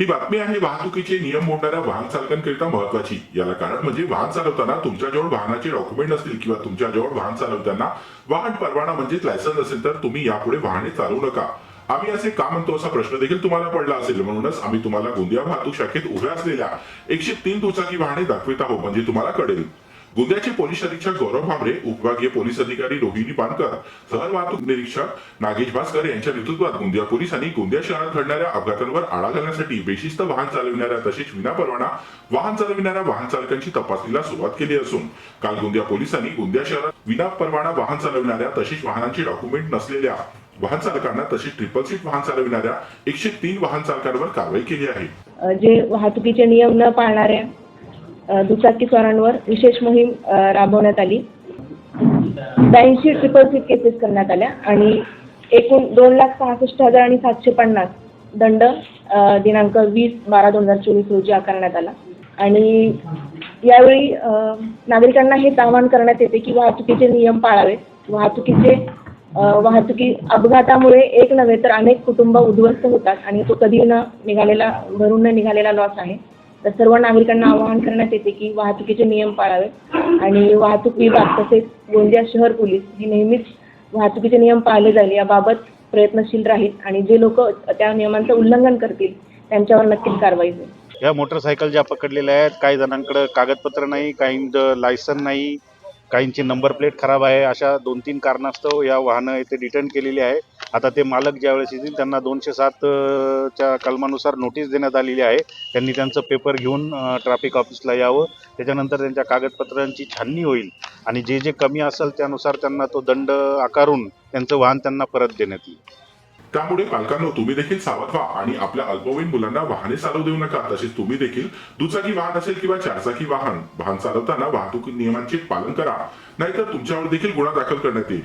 ही बातमी आहे वाहतुकीचे नियम मोडणाऱ्या वाहन चालकांकरिता महत्वाची याला कारण म्हणजे वाहन चालवताना तुमच्याजवळ वाहनाचे डॉक्युमेंट असतील किंवा तुमच्याजवळ वाहन चालवताना वाहन परवाना म्हणजेच लायसन्स असेल तर तुम्ही यापुढे वाहने चालवू नका. आम्ही असे का म्हणतो असा प्रश्न देखील तुम्हाला पडला असेल. म्हणूनच आम्ही तुम्हाला गोंदिया वाहतूक शाखेत उभ्या असलेल्या एकशे तीन दुचाकी वाहने दाखवित आहोत म्हणजे तुम्हाला कळेल. गोंदियाचे पोलीस अधीक्षक गौरव भांबरे उपविभागीय पोलीस अधिकारी रोहिणी पानकर सहल वाहतूक निरीक्षक नागेश भास्कर यांच्या नेतृत्वात गोंदिया पोलिसांनी गोंदिया शहरात घडणाऱ्या अपघातांवर आळा घालण्यासाठी बेशिस्त वाहन चालविणाऱ्या तसेच विनापरवाना वाहन चालविणाऱ्या वाहन चालकांची तपासणीला सुरुवात केली असून काल गोंदिया पोलिसांनी गोंदिया शहरात विनापरवाना वाहन चालविणाऱ्या तसेच वाहनांचे डॉक्युमेंट नसलेल्या वाहन चालकांना तसेच ट्रिपल सीट वाहन चालविणाऱ्या एकशे तीन वाहन चालकांवर कारवाई केली आहे. जे वाहतुकीचे नियम न पाळणाऱ्या दुचाकीस्वारांवर विशेष मोहीम राबवण्यात आली. ब्याऐंशी ट्रिपल सीट केसेस करण्यात आल्या आणि एकूण दोन लाख सहासष्ट हजार आणि सातशे पन्नास दंड दिनांक वीस बारा दोन हजार चोवीस रोजी आकारण्यात आला. आणि यावेळी नागरिकांना हेच आवाहन करण्यात येते की वाहतुकीचे नियम पाळावेत. वाहतुकीचे वाहतुकी अपघातामुळे एक नव्हे तर अनेक कुटुंब उद्ध्वस्त होतात आणि तो कधी न निघालेला भरून न निघालेला लॉस आहे. तर सर्व नागरिकांना आवाहन करण्यात येते की वाहतुकीचे नियम पाळावे आणि वाहतूक विभाग तसेच गोंदिया शहर पोलीस हे नेहमीच वाहतुकीचे नियम पाळले जाईल याबाबत प्रयत्नशील राहील आणि जे लोक त्या नियमांचं उल्लंघन करतील त्यांच्यावर नक्कीच कारवाई होईल. या मोटरसायकल ज्या पकडलेल्या आहेत काही जणांकडे कागदपत्र नाही काहींचं लायसन नाही काहींची नंबर प्लेट खराब आहे अशा दोन तीन कारणास्तव या वाहनं इथे रिटर्न केलेली आहे. आता ते मालक ज्यावेळेस येतील त्यांना दोनशे सात च्या कलमानुसार नोटीस देण्यात आलेली आहे. त्यांनी त्यांचं पेपर घेऊन ट्रॅफिक ऑफिसला यावं. त्याच्यानंतर त्यांच्या कागदपत्रांची छाननी होईल. आणि जे जे कमी असेल त्यानुसार त्यांना तो दंड आकारून त्यांचं वाहन त्यांना परत देण्यात येईल. त्यामुळे पालकांनो तुम्ही देखील सावध व्हा आणि आपल्या अल्पवयीन मुलांना वाहने चालवू देऊ नका. तसेच तुम्ही देखील दुचाकी वाहन असेल किंवा चारचाकी वाहन वाहन चालवताना वाहतूक नियमांचे पालन करा. नाहीतर तुमच्यावर देखील गुन्हा दाखल करण्यात येईल.